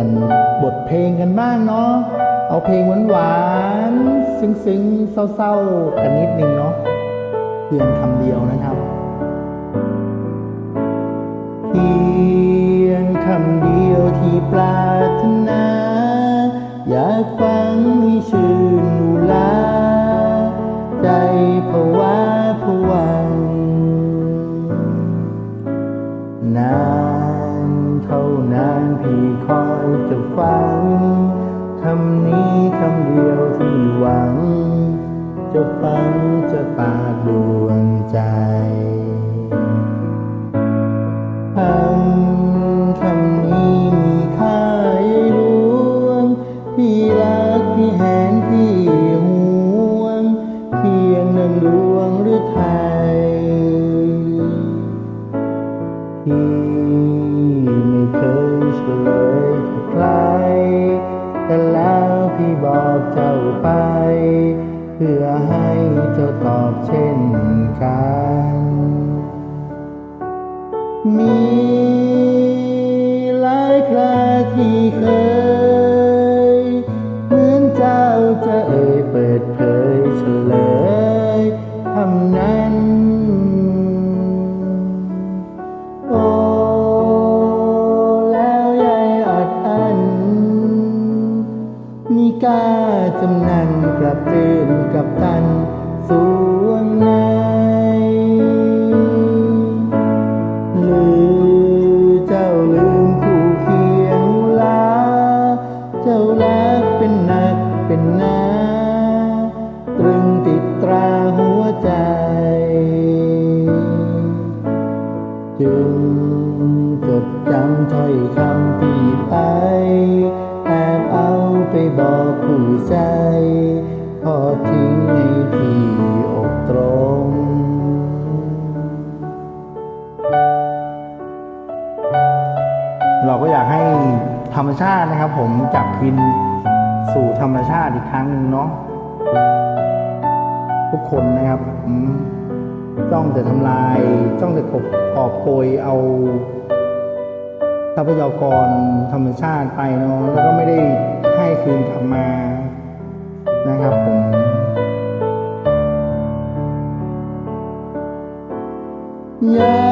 ยนบทเพลงกันบ้างเนาะ เอาเพลงหวานๆ ซึ้งๆ เศร้าๆ กันนิดนึงเนาะเพียงคำเดียวนะครับเพียงคำเดียวที่ปรารถนา อยากฟัง เท่านั้นพี่คอยจะฟัง บอกเจ้าไป เพื่อให้เจ้าตอบเช่นกัน กล้าจำนันกลับเตือนกับตันสวงในหรือเจ้าลืมผู้เคียงลา เจ้ารักเป็นหนักเป็นหนาตรึงติดตราหัวใจ จึงจดจำถ้อยคำพี่ไป บอกผู้ใจทอทิ้งให้พี่อกตรงเราก็อยากให้ธรรมชาตินะครับ ผมกลับคืนสู่ธรรมชาติอีกครั้งหนึ่งเนาะทุกคนนะครับจ้องแต่ทำลาย จ้องแต่กบกอบโกยเอา ทรัพยากรธรรมชาติไปเนาะแล้วก็ไม่ได้ให้คืนกลับมานะครับผมยา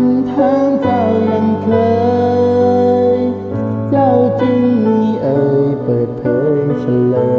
มทางเจ้ายังเคย เจ้าจึงมีเอ่ยเปิดเผยเฉลย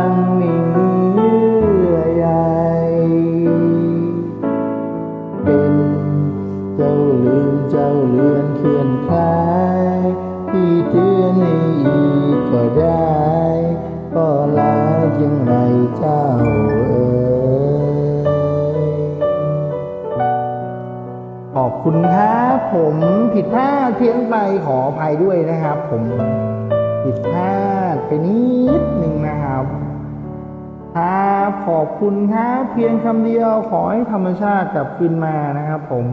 ดังไม่มีเยื่อใยเป็นเจ้าลืมเจ้าเลือนเคลื่อนคลายที่เตือนให้อีกก็ได้ก็ลายังไรเจ้าเอ๋ยขอบคุณครับผมผิดพลาดเพี้ยงไปขออภัยด้วยนะครับ ผมผิดพลาดไปนิดหนึ่งนะครับ ขอบคุณครับเพียงคำเดียวขอให้ธรรมชาติกลับคืนมานะครับผม